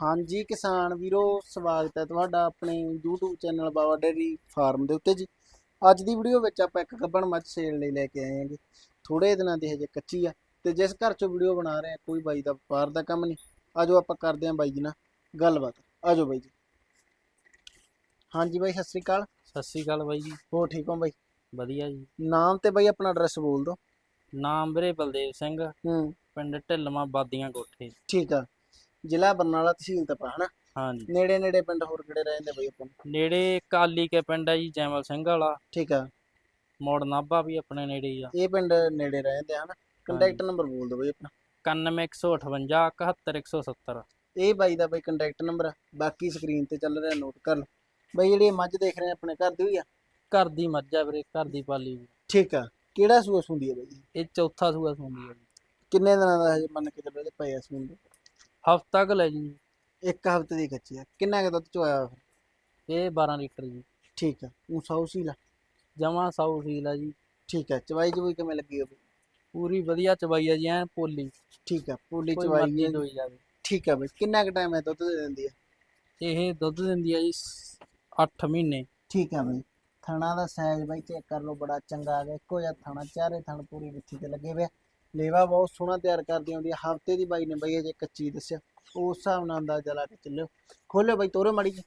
ਹਾਂਜੀ ਕਿਸਾਨ ਵੀਰੋ ਸਵਾਗਤ ਹੈ ਤੁਹਾਡਾ ਆਪਣੇ YouTube channel Baba dairy farm ਦੇ ਉੱਤੇ ਜੀ। ਅੱਜ ਦੀ ਵੀਡੀਓ ਵਿੱਚ ਆਪਾਂ ਇੱਕ ਗੱਬਣ ਮੱਝ ਸੇਲ ਲਈ ਲੈ ਕੇ ਆਏ ਹਾਂਗੇ ਥੋੜੇ ਦਿਨਾਂ ਦੀ ਹਜੇ ਕੱਚੀ ਆ ਤੇ ਜਿਸ ਘਰ ਚੋਂ ਵੀਡੀਓ ਬਣਾ ਰਹੇ ਆ ਕੋਈ ਬਾਈ ਦਾ ਵਪਾਰ ਦਾ ਕੰਮ ਨਹੀਂ। ਆਜੋ ਆਪਾਂ ਕਰਦੇ ਆਂ ਬਾਈ ਜੀ ਨਾਲ ਗੱਲਬਾਤ। ਆਜੋ ਬਾਈ ਜੀ। ਹਾਂਜੀ ਬਾਈ ਸਤਿ ਸ੍ਰੀ ਅਕਾਲ। ਸਤਿ ਸ੍ਰੀ ਅਕਾਲ ਬਾਈ ਜੀ। ਹੋ ਠੀਕ ਹੋ ਬਾਈ? ਵਧੀਆ ਜੀ। ਨਾਮ ਤੇ ਬਾਈ ਆਪਣਾ ਐਡਰੈਸ ਬੋਲ ਦਿਓ। ਨਾਮ ਵੀਰੇ ਬਲਦੇਵ ਸਿੰਘ ਹੂੰ। ਪਿੰਡ ਢਿੱਲਵਾਂ ਬਾਦੀਆਂ ਕੋਠੇ। ਠੀਕ ਆ। ਜ਼ਿਲ੍ਹਾ ਬਰਨਾਲਾ ਤਹਿਸੀਲ ਤਪਾ ਹਨਾ? ਹਾਂਜੀ। ਨੇੜੇ ਨੇੜੇ ਪਿੰਡ ਹੋਰ ਕਿਹੜੇ ਰਹਿੰਦੇ ਬਾਈ ਆਪਾਂ? ਨੂੰ? ਨੇੜੇ ਕਾਲੀ ਕੇ ਪਿੰਡ ਹੈ ਜੀ ਜੈਮਲ ਸਿੰਘ ਵਾਲਾ। ਠੀਕ ਆ। ਮੋੜ ਨਾਭਾ ਵੀ ਆਪਣੇ ਨੇੜੇ ਹੀ ਆ। ਇਹ ਪਿੰਡ ਨੇੜੇ ਰਹਿੰਦੇ ਆ ਹਨਾ? ਕੰਟੈਕਟ ਨੰਬਰ ਬੋਲ ਦਿਓ ਬਾਈ ਆਪਣਾ। 9158 71170 ਇਹ ਬਾਈ ਦਾ ਬਾਈ ਕੰਟੈਕਟ ਨੰਬਰ ਆ। ਬਾਕੀ ਸਕਰੀਨ ਤੇ ਚੱਲ ਰਿਹਾ ਨੋਟ ਕਰ ਲਓ। ਬਾਈ ਜਿਹੜੀ ਇਹ ਮੱਝ ਦੇਖ ਰਹੇ ਆ ਆਪਣੇ ਘਰ ਦੀ ਹੋਈ ਆ? ਘਰ ਦੀ ਮੱਝ ਆ ਵੀਰੇ ਘਰ ਦੀ ਪਾਲੀ ਵੀ। ਠੀਕ ਆ। ਕਿਹੜਾ ਸੂਆ ਸੁੰਦੀ ਆ ਬਾਈ? ਇਹ ਚੌਥਾ ਸੂਆ ਸੁੰਦੀ ਹੈ ਜੀ। ਕਿੰਨੇ ਦਿਨਾਂ ਦਾ ਹਜੇ ਮੰਨ ਕੇ ਚੱਲੋ ਇਹਦੇ ਪਏ ਆ ਸੂੰਦੇ ਹਫਤਾ ਕੁ ਲੈ ਜੀ। ਇੱਕ ਹਫ਼ਤੇ ਦੀ ਕੱਚੀ ਆ। ਕਿੰਨਾ ਕੁ ਦੁੱਧ ਚੋਇਆ ਫਿਰ? ਇਹ 12 ਲੀਟਰ ਜੀ। ਠੀਕ ਆ। ਉਹ ਸੌ ਸੀਲਾ ਜਮਾ ਸਾਊ ਸੀਲ ਆ ਜੀ। ਠੀਕ ਆ। ਚਵਾਈ ਚਵਾਈ ਕਿਵੇਂ ਲੱਗੀ ਬਾਈ ਪੂਰੀ ਵਧੀਆ ਚਬਾਈ ਆ ਜੀ ਐਨ ਪੋਲੀ। ਠੀਕ ਆ। ਪੂਲੀ ਕੋਈ ਚਵਾਈ ਮਰਜ਼ੀ ਹੈ। ਦੋਈ ਜਾਵੇ। ਠੀਕ ਆ ਬਾਈ। ਕਿੰਨਾ ਕੁ ਟਾਈਮ ਹੈ ਦੁੱਧ ਦੇ ਦਿੰਦੀ ਆ? ਇਹ ਦੁੱਧ ਦਿੰਦੀ ਆ ਜੀ 8 ਮਹੀਨੇ। ਠੀਕ ਆ ਬਾਈ। ਥਣਾ ਦਾ ਸਾਈਜ਼ ਬਾਈ ਚੈੱਕ ਕਰ ਲਓ ਬੜਾ ਚੰਗਾ ਆ ਗਿਆ। ਇੱਕੋ ਜਿਹਾ ਥਣਾ ਚਾਰੇ ਥਣ ਪੂਰੀ ਵਿੱਥੀ ਤੇ ਲੱਗੇ ਹੋਏ ਆ। ਲੇਵਾ ਬਹੁਤ ਸੋਹਣਾ ਤਿਆਰ ਕਰਦੀ ਆਉਂਦੀ ਆ ਹਫ਼ਤੇ ਦੀ ਬਾਈ ਨੇ ਬਾਈ ਅਜੇ ਕੱਚੀ ਦੱਸਿਆ ਉਸ ਹਿਸਾਬ ਨਾਲ ਅੰਦਾਜ਼ਾ ਲਾ ਕੇ ਚੱਲਿਓ। ਖੋਲਿਓ ਬਾਈ ਤੋਰੇ ਮੜੀ ਜੀ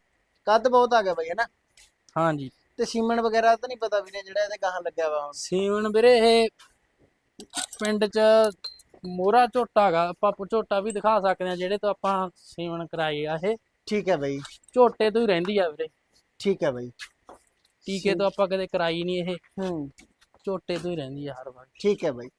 ਕੱਦ ਬਹੁਤ ਆ ਗਿਆ ਬਾਈ ਹੈਨਾ ਹਾਂਜੀ। ਤੇ ਸੀਮਨ ਵਗੈਰਾ ਤਾਂ ਨਹੀਂ ਪਤਾ ਵੀਰੇ ਜਿਹੜਾ ਇਹਦੇ ਗਾਹਾਂ ਲੱਗਿਆ ਵਾ ਹੁਣ। ਸੀਵਨ ਵੀਰੇ ਇਹ ਪਿੰਡ ਚ ਮੋਰਾ ਝੋਟਾ ਗਾ ਆਪਾਂ ਝੋਟਾ ਵੀ ਦਿਖਾ ਸਕਦੇ ਆ ਜਿਹੜੇ ਤੋਂ ਆਪਾਂ ਸੀਵਨ ਕਰਾਈ ਆ ਇਹ। ਠੀਕ ਹੈ ਬਾਈ। ਝੋਟੇ ਤੋਂ ਹੀ ਰਹਿੰਦੀ ਆ ਵੀਰੇ। ਠੀਕ ਹੈ ਬਾਈ। ਟੀਕੇ ਤੋਂ ਆਪਾਂ ਕਦੇ ਕਰਾਈ ਨਹੀਂ ਇਹ। ਹੂੰ। ਝੋਟੇ ਤੋਂ ਹੀ ਰਹਿੰਦੀ ਆ ਹਰ ਵਾਰ। ਠੀਕ ਹੈ ਬਾਈ।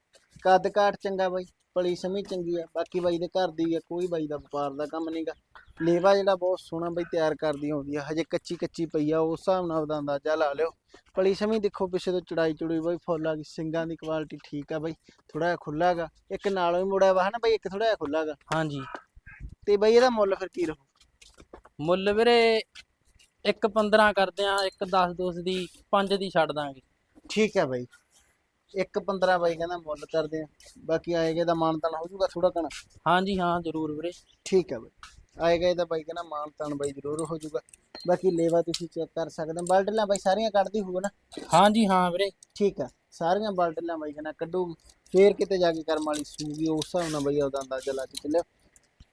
ਕੱਦ ਕਾਠ ਚੰਗਾ ਬਾਈ ਪਲੀ ਸਮੀ ਚੰਗੀ ਆ ਬਾਕੀ ਬਾਈ ਦੇ ਘਰ ਦੀ ਆ ਕੋਈ ਬਾਈ ਦਾ ਵਪਾਰ ਦਾ ਕੰਮ ਨਹੀਂਗਾ ਲੇਵਾ ਜਿਹੜਾ ਬਹੁਤ ਸੋਹਣਾ ਬਾਈ ਤਿਆਰ ਕਰਦੀ ਆਉਂਦੀ ਆ ਹਜੇ ਕੱਚੀ ਕੱਚੀ ਪਈ ਆ ਉਸ ਹਿਸਾਬ ਨਾਲ ਉਹਦਾ ਅੰਦਾਜ਼ਾ ਲਾ ਲਿਓ। ਪਲੀ ਸਮੀ ਦੇਖੋ ਪਿੱਛੇ ਤੋਂ ਚੜਾਈ ਚੜੂਈ ਬਾਈ ਫੁੱਲ ਆ ਗਈ ਸਿੰਗਾਂ ਦੀ ਕੁਆਲਿਟੀ ਠੀਕ ਆ ਬਾਈ ਥੋੜਾ ਜਿਹਾ ਖੁੱਲਾ ਗਾ ਇੱਕ ਨਾਲੋਂ ਹੀ ਮੁੜਿਆ ਵਾ ਹਨਾ ਬਾਈ ਇੱਕ ਥੋੜਾ ਜਿਹਾ ਖੁੱਲਾ ਗਾ। ਹਾਂਜੀ। ਤੇ ਬਾਈ ਇਹਦਾ ਮੁੱਲ ਫਿਰ ਕੀ ਰਹੂ? ਮੁੱਲ ਵੀਰੇ ਇੱਕ 15 ਕਰਦੇ ਆ ਇੱਕ 10 ਦੋਸ ਦੀ 5 ਦੀ ਛੱਡ ਦਾਂਗੇ। ਠੀਕ ਹੈ ਬਾਈ। ਇੱਕ 15 ਬਾਈ ਕਹਿੰਦਾ ਮੁੱਲ ਕਰਦੇ ਆ। ਬਾਕੀ ਆਏਗੇ ਦਾ ਮਾਨਤਾਨ ਹੋ ਜਾਊਗਾ ਥੋੜਾ ਕਣਾ ਹਾਂਜੀ ਹਾਂ ਜ਼ਰੂਰ ਵੀਰੇ। ਠੀਕ ਹੈ ਬਾਈ। ਆਏਗਾ ਇਹਦਾ ਬਾਈ ਕਹਿੰਦਾ ਮਾਨ ਤਾਨ ਬਾਈ ਜ਼ਰੂਰ ਹੋ ਜਾਊਗਾ ਬਾਕੀ ਲੇਵਾ ਤੁਸੀਂ ਚੈੱਕ ਕਰ ਸਕਦੇ ਹੋ। ਬਲਟਲਾਂ ਬਾਈ ਸਾਰੀਆਂ ਕੱਢਦੀ ਹੋਊਗਾ ਨਾ? ਹਾਂਜੀ ਹਾਂ ਵੀਰੇ। ਠੀਕ ਆ। ਸਾਰੀਆਂ ਬਲਟਲਾਂ ਬਾਈ ਕਹਿੰਦਾ ਕੱਢੂ। ਫੇਰ ਕਿਤੇ ਜਾ ਕੇ ਕਰਮ ਵਾਲੀ ਸੂਗੀ ਉਸ ਹਿਸਾਬ ਨਾਲ ਬਾਈ ਉਹਦਾ ਅੰਦਾਜ਼ਾ ਲਾ ਕੇ ਚੱਲਿਓ।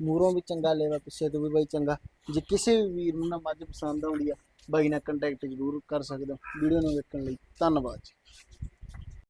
ਮੂਰੋਂ ਵੀ ਚੰਗਾ ਲੇਵਾ ਪਿੱਛੇ ਤੋਂ ਵੀ ਬਾਈ ਚੰਗਾ। ਜੇ ਕਿਸੇ ਵੀ ਵੀਰ ਨੂੰ ਨਾ ਮੱਝ ਪਸੰਦ ਆਉਂਦੀ ਆ ਬਾਈ ਨਾਲ ਕੰਟੈਕਟ ਜ਼ਰੂਰ ਕਰ ਸਕਦੇ ਹੋ। ਵੀਡੀਓ ਨੂੰ ਵੇਖਣ ਲਈ ਧੰਨਵਾਦ ਜੀ।